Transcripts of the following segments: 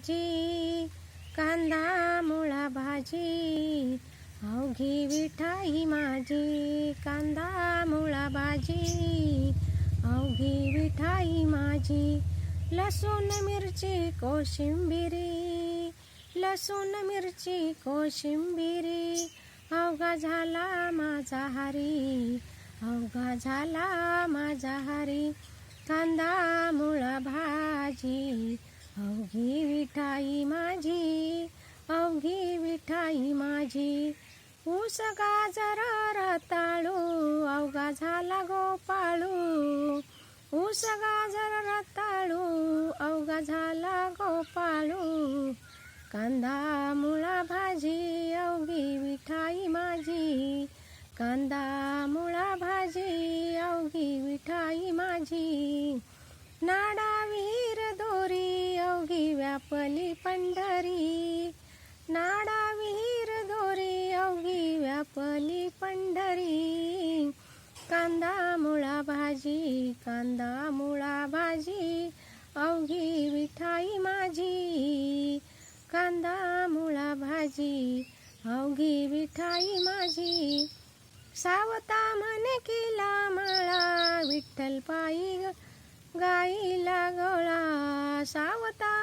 भाजी कांदा मुळा भाजी अवघी विठाई माझी कांदा मुळा भाजी अवघी विठाई माझी लसूण मिरची कोशिंबिरी लसूण मिरची कोशिंबिरी अवघा झाला माझा हरी अवघा झाला माझा हरी कांदा मुळा भाजी अवघी विठाई माझी अवघी विठाई माझी. ऊस गाजर रताळू अवघा झाला गोपाळू. ऊस गाजर रताळू अवघा झाला गोपाळू. कांदा मुळा भाजी अवघी विठाई माझी. कांदा मुळा भाजी अवघी विठाई माझी. नाडा विहीर अवघी पंढरी नाडा विहीर दोरी अवघी व्यापली पंढरी. कांदा मुळा भाजी कांदा मुळा भाजी अवघी विठाई माझी. कांदा मुळा भाजी अवघी विठाई माझी. सावता म्हणे केला माळा विठ्ठल पायी ग- गाईला गोळा. सावता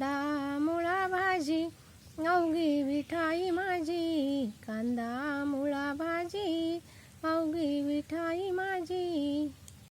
कांदा मुळा भाजी अवघी मिठाई माझी. कांदा मुळा भाजी